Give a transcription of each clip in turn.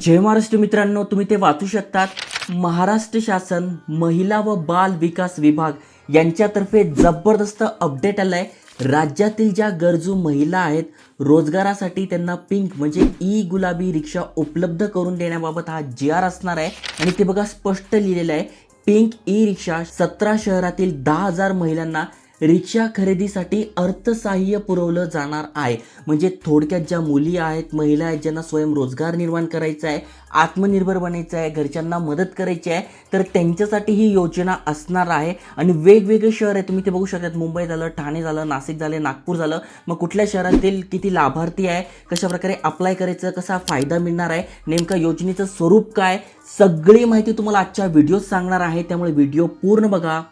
जय महाराष्ट्र मित्रांनो तुम्ही ते वाचू शकतात. महाराष्ट्र शासन महिला व बाल विकास विभाग यांच्यातर्फे जबरदस्त अपडेट आलाय. राज्यातील ज्या गरजू महिला आहेत रोजगारासाठी त्यांना पिंक म्हणजे ई गुलाबी रिक्षा उपलब्ध करून देण्याबाबत हा जी आर असणार आहे. आणि ते बघा स्पष्ट लिहिलेलं आहे. पिंक ई रिक्षा सतरा शहरातील दहा हजार महिलांना रिक्षा खरेदीसाठी अर्थसहाय्य पुरवलं जाणार आहे. म्हणजे थोडक्यात ज्या मुली आहेत महिला आहेत ज्यांना स्वयंरोजगार निर्माण करायचा आहे आत्मनिर्भर बनायचं आहे घरच्यांना मदत करायची आहे तर त्यांच्यासाठी ही योजना असणार आहे. आणि वेगवेगळे शहर आहे तुम्ही ते बघू शकतात. मुंबई झालं ठाणे झालं नाशिक झालं नागपूर झालं. मग कुठल्या शहरातील किती लाभार्थी आहे कशा प्रकारे अप्लाय करायचं कसा फायदा मिळणार आहे नेमका योजनेचं स्वरूप काय? सगळी माहिती तुम्हाला आजच्या व्हिडिओत सांगणार आहे. त्यामुळे व्हिडिओ पूर्ण बघा.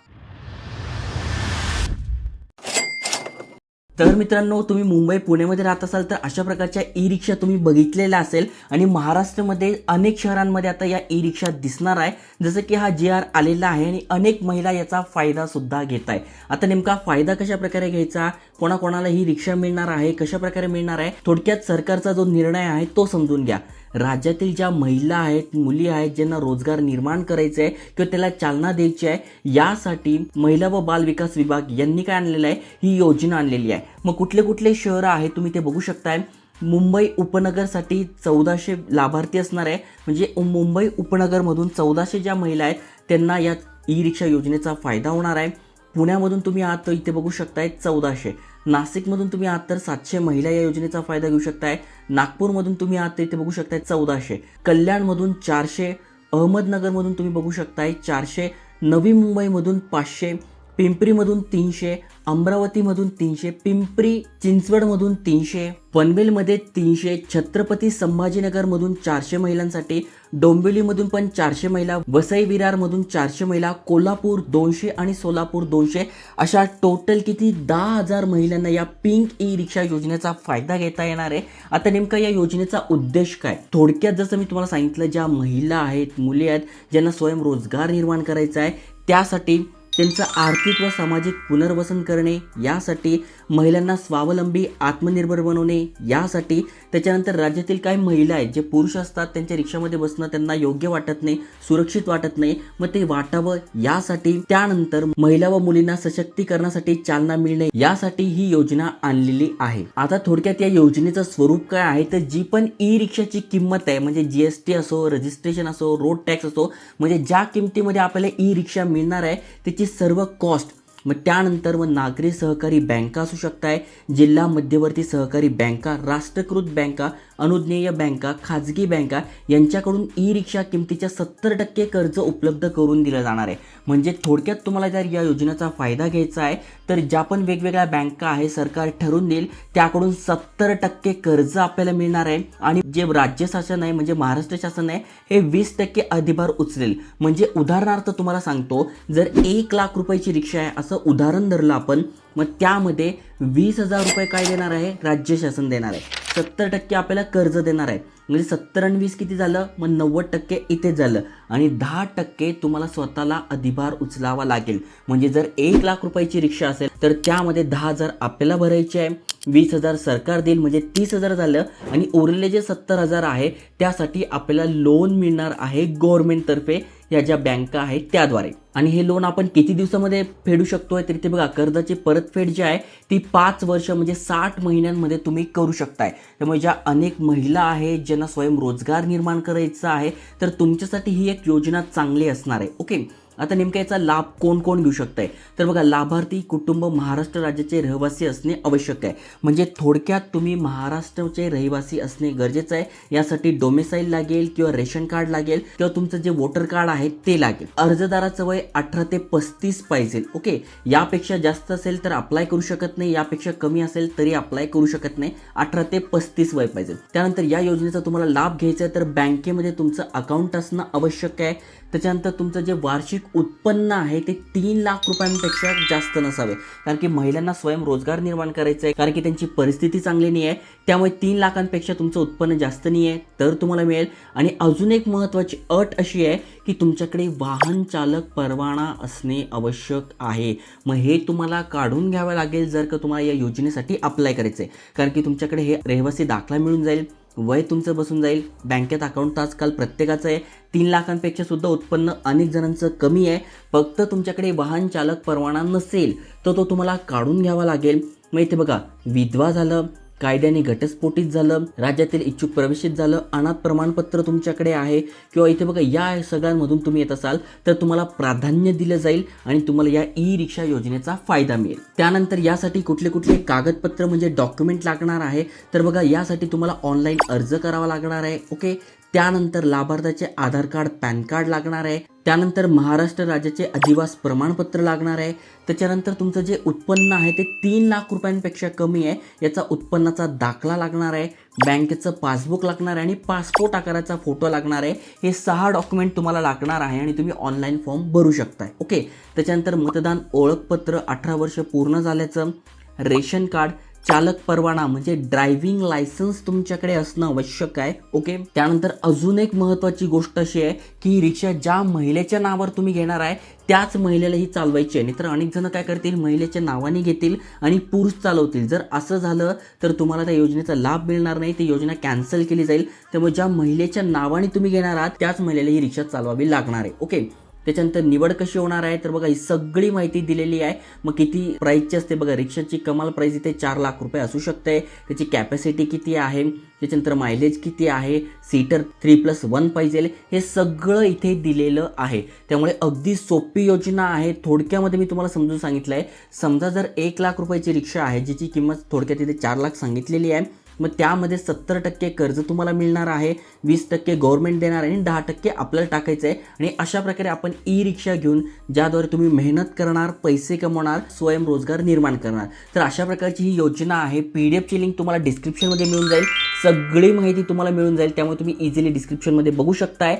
तर मित्रांनो तुम्ही मुंबई पुण्यामध्ये राहत असाल तर अशा प्रकारच्या ई रिक्षा तुम्ही बघितलेल्या असेल. आणि महाराष्ट्रामध्ये अनेक शहरांमध्ये आता या ई रिक्षा दिसणार आहे. जसं की हा जी आर आलेला आहे आणि अनेक महिला याचा फायदा सुद्धा घेत आहे. आता नेमका फायदा कशा प्रकारे घ्यायचा? कोणाकोणाला ही रिक्षा मिळणार आहे? कशा प्रकारे मिळणार आहे? थोडक्यात सरकारचा जो निर्णय आहे तो समजून घ्या. राज्यातील ज्या महिला आहेत मुली आहेत ज्यांना रोजगार निर्माण करायचा आहे किंवा त्याला चालना द्यायची आहे यासाठी महिला व बाल विकास विभाग यांनी काय आणलेलं आहे? ही योजना आणलेली आहे. मग कुठले कुठले शहरं आहेत तुम्ही ते बघू शकताय. मुंबई उपनगरसाठी चौदाशे लाभार्थी असणार आहे. म्हणजे मुंबई उपनगरमधून चौदाशे ज्या महिला आहेत त्यांना या ई रिक्षा योजनेचा फायदा होणार आहे. पुण्यामधून तुम्ही आहात तर इथे बघू शकताय चौदाशे. नाशिकमधून तुम्ही आहात तर सातशे महिला या योजनेचा फायदा घेऊ शकताय. नागपूरमधून तुम्ही आहात तर इथे बघू शकताय चौदाशे. कल्याणमधून चारशे. अहमदनगरमधून तुम्ही बघू शकताय चारशे. नवी मुंबईमधून पाचशे. पिंपरीमधून तीनशे अमरावतीमधून तीनशे पिंपरी चिंचवडमधून तीनशे पनवेलमध्ये तीनशे छत्रपती संभाजीनगरमधून चारशे महिलांसाठी डोंबिवलीमधून पण चारशे महिला वसई विरारमधून चारशे महिला कोल्हापूर दोनशे आणि सोलापूर दोनशे अशा टोटल किती दहा हजार महिलांना या पिंक ई रिक्षा योजनेचा फायदा घेता येणार आहे? आता नेमका या योजनेचा उद्देश काय? थोडक्यात जसं मी तुम्हाला सांगितलं ज्या महिला आहेत मुली आहेत ज्यांना स्वयंरोजगार निर्माण करायचा आहे त्यासाठी त्यांचं आर्थिक व सामाजिक पुनर्वसन करणे यासाठी महिलांना स्वावलंबी आत्मनिर्भर बनवणे यासाठी त्याच्यानंतर राज्यातील काही महिला आहेत जे पुरुष असतात त्यांच्या रिक्षामध्ये बसणं त्यांना योग्य वाटत नाही सुरक्षित वाटत नाही. मग ते वाटावं यासाठी त्यानंतर महिला व मुलींना सशक्तीकरणासाठी चालना मिळणे यासाठी ही योजना आणलेली आहे. आता थोडक्यात या योजनेचं स्वरूप काय आहे? तर जी पण ई रिक्षाची किंमत आहे म्हणजे जीएसटी असो रजिस्ट्रेशन असो रोड टॅक्स असो म्हणजे ज्या किमतीमध्ये आपल्याला ई रिक्षा मिळणार आहे त्याची सर्व कॉस्ट मग त्यानंतर मग नागरी सहकारी बँका असू शकत आहे जिल्हा मध्यवर्ती सहकारी बँका राष्ट्रीयकृत बँका अनुज्ञेय बँका खाजगी बँका यांच्याकडून ई रिक्षा किमतीच्या सत्तर टक्के कर्ज उपलब्ध करून दिलं जाणार आहे. म्हणजे थोडक्यात तुम्हाला जर या योजनेचा फायदा घ्यायचा आहे तर ज्या पण वेगवेगळ्या बँका आहे सरकार ठरवून देईल त्याकडून सत्तर टक्के कर्ज आपल्याला मिळणार आहे. आणि जे राज्य शासन आहे म्हणजे महाराष्ट्र शासन आहे हे वीस टक्के अधिभार उचलेल. म्हणजे उदाहरणार्थ तुम्हाला सांगतो जर एक लाख रुपयाची रिक्षा आहे असं उदाहरण धरलं आपण. मग त्यामध्ये वीस हजार रुपये काय देणार आहे? राज्य शासन देणार आहे. सत्तर टक्के आपल्याला कर्ज देणार आहे. म्हणजे सत्तर आणि वीस किती झालं? मग नव्वद टक्के इथेच झालं. आणि दहा टक्के तुम्हाला स्वतःला अधिभार उचलावा लागेल. म्हणजे जर एक लाख रुपयाची रिक्षा असेल तर त्यामध्ये दहा हजार आपल्याला भरायचे आहे. वीस हजार सरकार देईल म्हणजे तीस हजार झालं. आणि उरलेले जे सत्तर हजार आहे त्यासाठी आपल्याला लोन मिळणार आहे गव्हर्मेंटतर्फे या ज्या बँका आहेत त्याद्वारे. आणि हे लोन आपण किती दिवसामध्ये फेडू शकतोय? तर ते बघा कर्जाची परतफेड जी आहे ती पाच वर्ष म्हणजे साठ महिन्यांमध्ये तुम्ही करू शकताय. त्यामुळे ज्या अनेक महिला आहेत ज्यांना स्वयंरोजगार निर्माण करायचा आहे तर तुमच्यासाठी ही एक योजना चांगली असणार आहे ओके? आता नेमका याचा लाभ कोण कोण घेऊ शकताय? तर बघा लाभार्थी कुटुंब महाराष्ट्र राज्याचे रहिवासी असणे आवश्यक आहे. म्हणजे थोडक्यात तुम्ही महाराष्ट्राचे रहिवासी असणे गरजेचं आहे. यासाठी डोमेसाईल लागेल किंवा रेशन कार्ड लागेल किंवा तुमचं जे वोटर कार्ड आहे ते लागेल. अर्जदाराचं वय अठरा ते पस्तीस पाहिजे ओके? यापेक्षा जास्त असेल तर अप्लाय करू शकत नाही. यापेक्षा कमी असेल तरी अप्लाय करू शकत नाही. अठरा ते पस्तीस वय पाहिजे. त्यानंतर या योजनेचा तुम्हाला लाभ घ्यायचा आहे तर बँकेमध्ये तुमचं अकाउंट असणं आवश्यक आहे. त्याच्यानंतर तुमचं जे वार्षिक उत्पन्न आहे ते तीन लाख रुपयांपेक्षा जास्त नसावे. कारण की महिलांना स्वयंरोजगार निर्माण करायचा आहे कारण की त्यांची परिस्थिती चांगली नाही आहे त्यामुळे तीन लाखांपेक्षा तुमचं उत्पन्न जास्त नाही आहे तर तुम्हाला मिळेल. आणि अजून एक महत्त्वाची अट अशी आहे की तुमच्याकडे वाहन चालक परवाना असणे आवश्यक आहे. मग हे तुम्हाला काढून घ्यावं लागेल जर का तुम्हाला या योजनेसाठी अप्लाय करायचं आहे कारण की तुमच्याकडे हे रहिवासी दाखला मिळून जाईल. वय तुमचं बसून जाईल. बँकेत अकाउंट तर आजकाल प्रत्येकाचं आहे. तीन लाखांपेक्षा सुद्धा उत्पन्न अनेक जणांचं कमी आहे. फक्त तुमच्याकडे वाहन चालक परवाना नसेल तर तो तुम्हाला काढून घ्यावा लागेल. मग इथे बघा विधवा झालं कायद्याने घटस्फोटित झालं राज्यातील इच्छुक प्रवेशित झालं अनाथ प्रमाणपत्र तुमच्याकडे आहे किंवा इथे बघा या सगळ्यांमधून तुम्ही येत असाल तर तुम्हाला प्राधान्य दिलं जाईल आणि तुम्हाला या ई रिक्षा योजनेचा फायदा मिळेल. त्यानंतर यासाठी कुठले कुठले कागदपत्र म्हणजे डॉक्युमेंट लागणार आहे तर बघा यासाठी तुम्हाला ऑनलाईन अर्ज करावा लागणार आहे ओके? त्यानंतर लाभार्थ्याचे आधार कार्ड पॅन कार्ड लागणार आहे त्यानंतर महाराष्ट्र राज्याचे अधिवास प्रमाणपत्र लागणार आहे. त्याच्यानंतर तुमचं जे उत्पन्न आहे ते तीन लाख रुपयांपेक्षा कमी आहे. याचा उत्पन्नाचा दाखला लागणार आहे. बँकेचं पासबुक लागणार आहे आणि पासपोर्ट आकाराचा फोटो लागणार आहे. हे सहा डॉक्युमेंट तुम्हाला लागणार आहे आणि तुम्ही ऑनलाईन फॉर्म भरू शकताय. ओके? त्याच्यानंतर मतदान ओळखपत्र अठरा वर्ष पूर्ण झाल्याचं. रेशन कार्ड चालक परवाना म्हणजे ड्रायव्हिंग लायसन्स तुमच्याकडे असणं आवश्यक आहे ओके? त्यानंतर अजून एक महत्त्वाची गोष्ट अशी आहे की रिक्षा ज्या महिलेच्या नावावर तुम्ही घेणार आहे त्याच महिलेला ही चालवायची आहे. नाहीतर अनेक जण काय करतील महिलेच्या नावाने घेतील आणि पुरुष चालवतील. जर असं झालं तर तुम्हाला त्या योजनेचा लाभ मिळणार नाही ती योजना कॅन्सल केली जाईल. त्यामुळे ज्या महिलेच्या नावाने तुम्ही घेणार आहात त्याच महिलेला ही रिक्षा चालवावी लागणार आहे ओके? त्याच्यानंतर निवड कशी होणार आहे तर बघा ही सगळी माहिती दिलेली आहे. मग किती प्राईजची असते बघा रिक्षाची कमाल प्राईज इथे चार लाख रुपये असू शकते. त्याची कॅपॅसिटी किती आहे त्याच्यानंतर मायलेज किती आहे सीटर थ्री प्लस वन पाहिजे. हे सगळं इथे दिलेलं आहे. त्यामुळे अगदी सोपी योजना आहे. थोडक्यामध्ये मी तुम्हाला समजून सांगितलं आहे समजा जर एक लाख रुपयाची रिक्षा आहे जिची किंमत थोडक्यात इथे चार लाख सांगितलेली आहे मग त्यामध्ये सत्तर टक्के कर्ज तुम्हाला मिळणार आहे वीस टक्के गव्हर्नमेंट देणार आहे आणि दहा टक्के आपल्याला टाकायचं आहे. आणि अशा प्रकारे आपण ई रिक्षा घेऊन ज्याद्वारे तुम्ही मेहनत करणार पैसे कमवणार स्वयंरोजगार निर्माण करणार. तर अशा प्रकारची ही योजना आहे. पी डी एफची लिंक तुम्हाला डिस्क्रिप्शनमध्ये मिळून जाईल. सगळी माहिती तुम्हाला मिळून जाईल. त्यामुळे तुम्ही इझिली डिस्क्रिप्शनमध्ये बघू शकताय.